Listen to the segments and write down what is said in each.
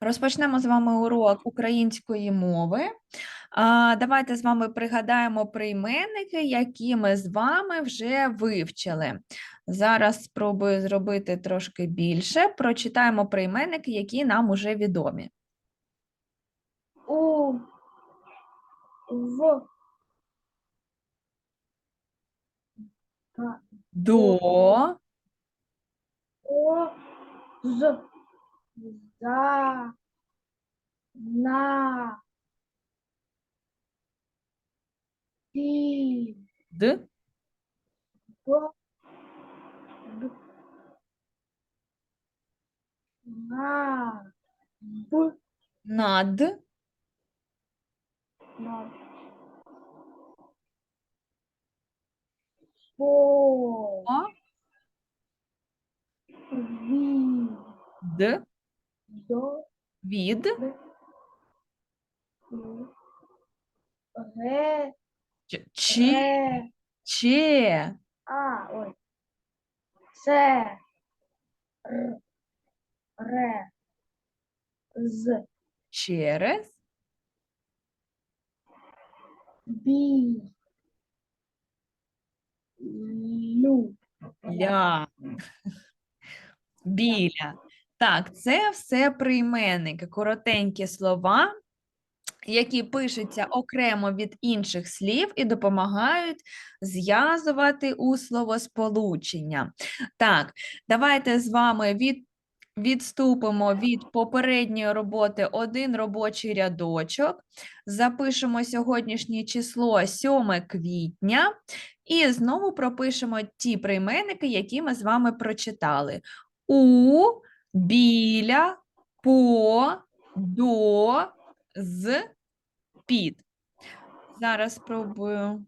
Розпочнемо з вами урок української мови. Давайте з вами пригадаємо прийменники, які ми з вами вже вивчили. Зараз спробую зробити трошки більше. Прочитаємо прийменники, які нам уже відомі. у, в, До, о, з, за, на, пі, д, б, д, на, б, над, на, по, о, ві, д, до, від, д, г, ч- чи, че, А, ой. Це. Р. Ре. З. через, Бі. Лю. ля, біля. Так, це все прийменники, коротенькі слова, які пишуться окремо від інших слів і допомагають зв'язувати у словосполучення. Так, давайте з вами від, відступимо від попередньої роботи один робочий рядочок, запишемо сьогоднішнє число 7 квітня і знову пропишемо ті прийменники, які ми з вами прочитали. У, біля, по, до, з, під. Зараз спробую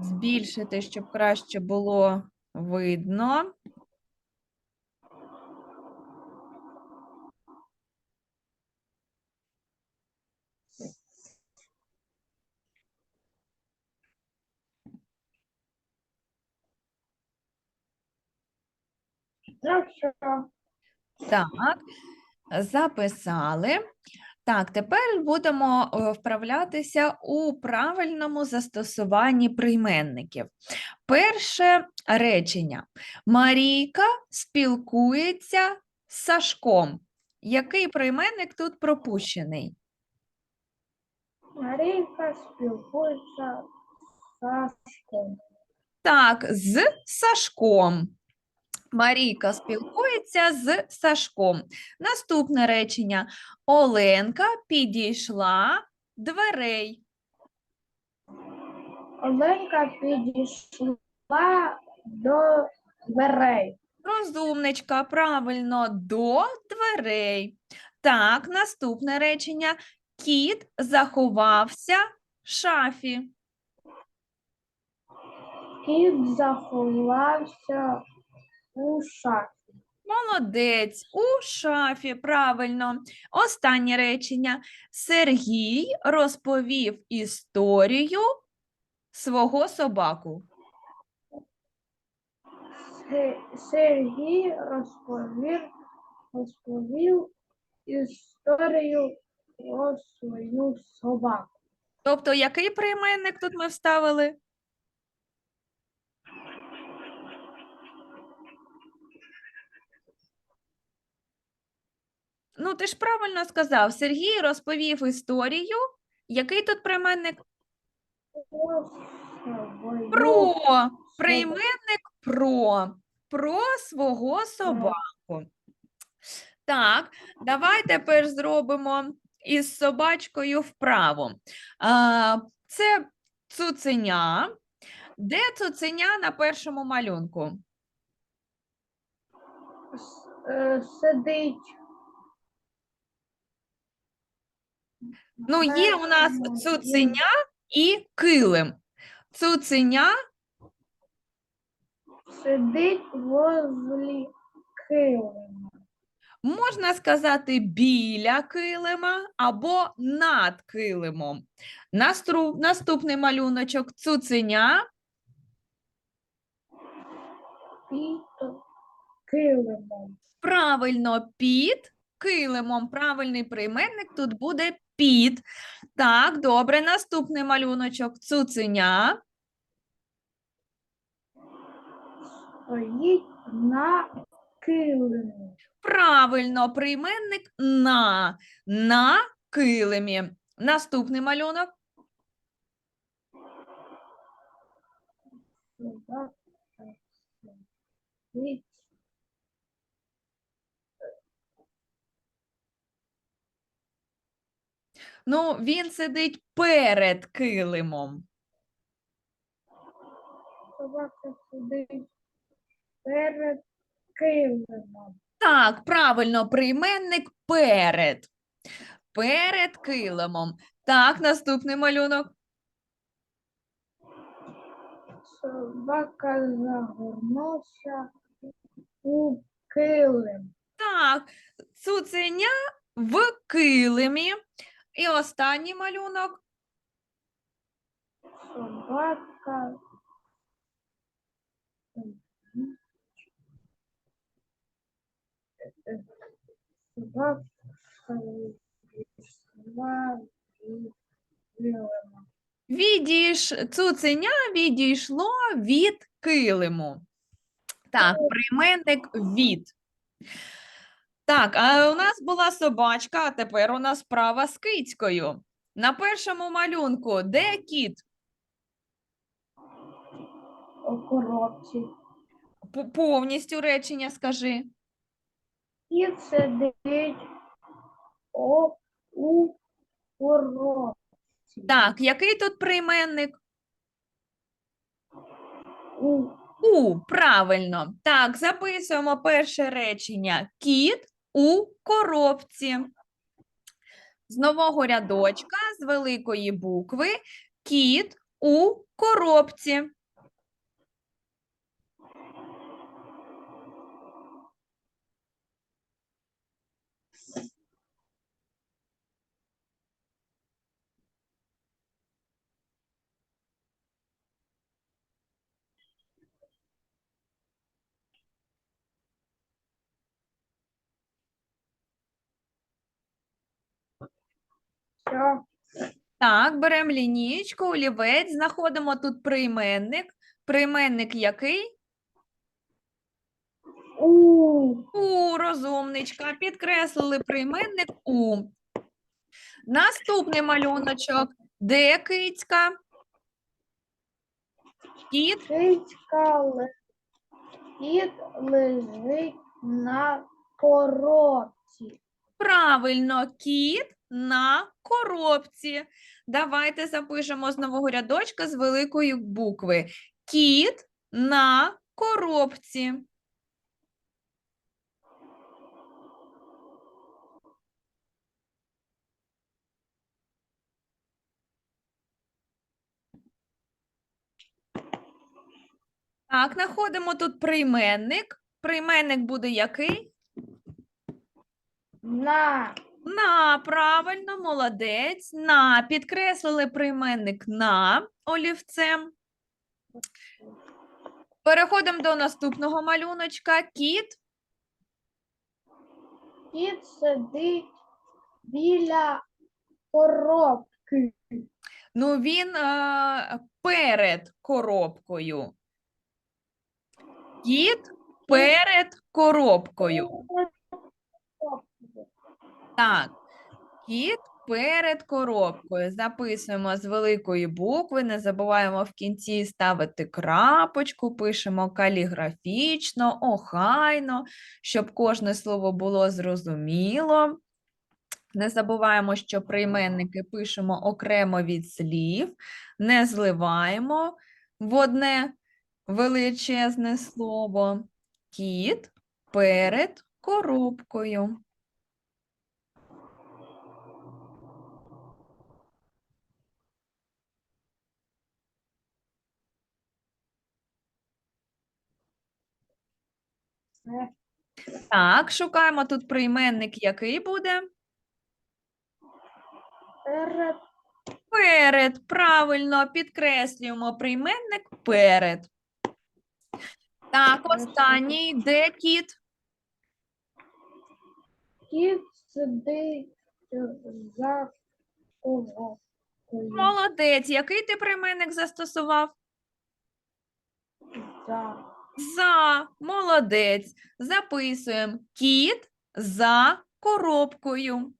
збільшити, щоб краще було видно. Так, записали. Так, тепер будемо е, вправлятися у правильному застосуванні прийменників. Перше речення. Марійка спілкується з Сашком. Який прийменник тут пропущений? Марійка спілкується з Сашком. Так, з Сашком. Марійка спілкується з Сашком. Наступне речення. Оленка підійшла дверей. Оленка підійшла до дверей. Розумничка, правильно, до дверей. Так, наступне речення. Кіт заховався в шафі. Кіт заховався у шафі. Молодець, у шафі, правильно. Останнє речення. Сергій розповів історію свого собаку. Се- Сергій розповів, розповів історію про свою собаку. Тобто, який прийменник тут ми вставили? Ну, ти ж правильно сказав. Сергій розповів історію. Який тут прийменник? Про. Прийменник про. Про свого собаку. Так, давай тепер зробимо із собачкою вправо. Це цуценя. Де цуценя на першому малюнку? Е, Сидить. Ну, є у нас першому цуценя і килим. Цуценя, Сидить возле килима. можна сказати, біля килима або над килимом. Настру- Наступний малюночок цуценя Під килимом. Правильно, під килимом. Правильний прийменник тут буде під. Так, добре, наступний малюночок. Цуценя. Стоїть на килимі. Правильно, прийменник на. На килимі. Наступний малюнок. Сидить Ну, він сидить перед килимом. Собака сидить перед килимом. Так, правильно, прийменник перед. Перед килимом. Так, наступний малюнок. Собака загорнувся у килим. Так, цуценя в килимі. І останній малюнок. Собака Собака. Відійш... Цуценя відійшло від килиму. Так, прийменник від. Так, а у нас була собачка, а тепер у нас справа з кицькою. На першому малюнку де кіт? у коробці. П- Повністю речення скажи. І сидить о, у коробці. Так, який тут прийменник? У У, правильно. Так, записуємо перше речення. Кіт у коробці. З нового рядочка, з великої букви. Кіт у коробці. Що Так, беремо лінійку, олівець, знаходимо тут прийменник. Прийменник який? у У, розумничка. Підкреслили прийменник у. Наступний малюночок. Де кицька? Кіт. кицька ли- кіт лежить на коробці. Правильно, кіт на коробці. Давайте запишемо з нового рядочка з великої букви. Кіт на коробці. Так, знаходимо тут прийменник. Прийменник буде який? На На, правильно, молодець. На, підкреслили прийменник на олівцем. Переходимо до наступного малюночка. Кіт. кіт сидить біля коробки. Ну, він е, перед коробкою. Кіт перед коробкою. Так, кіт перед коробкою. Записуємо з великої букви, не забуваємо в кінці ставити крапочку, пишемо каліграфічно, охайно, щоб кожне слово було зрозуміло. Не забуваємо, що прийменники пишемо окремо від слів, не зливаємо в одне величезне слово. Кіт перед коробкою. Так, шукаємо тут прийменник, який буде? перед Перед. Правильно, підкреслюємо прийменник перед. Так, останній. Де кіт? Кіт сидить за коробкою. Молодець. Який ти прийменник застосував? За. За. Молодець. Записуємо. Кіт за коробкою.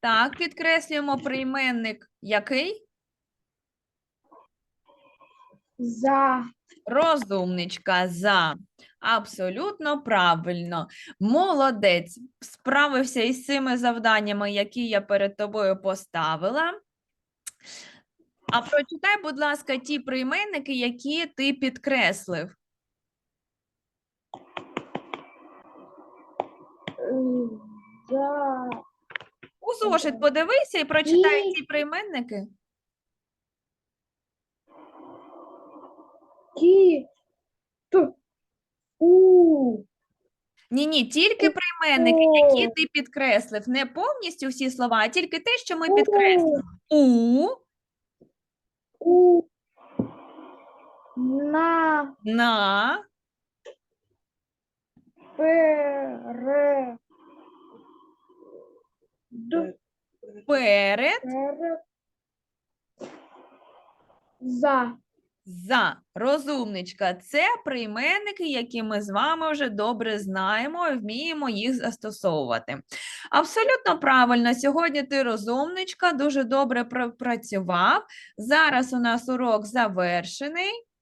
Так. Підкреслюємо прийменник який? За. Розумничка за. Абсолютно правильно. Молодець. Справився із цими завданнями, які я перед тобою поставила. А прочитай, будь ласка, ті прийменники, які ти підкреслив. Е, У зошит подивися і прочитай Ні. ці прийменники. Т. У. Ні, ні, тільки прийменники, які ти підкреслив. Не повністю всі слова, а тільки те, що ми підкреслили. У, У. На. на, Пере. Д. перед, Пере. За. за. Розумничка. Це прийменники, які ми з вами вже добре знаємо і вміємо їх застосовувати. Абсолютно правильно. Сьогодні ти розумничка, дуже добре пра- працював. Зараз у нас урок завершений.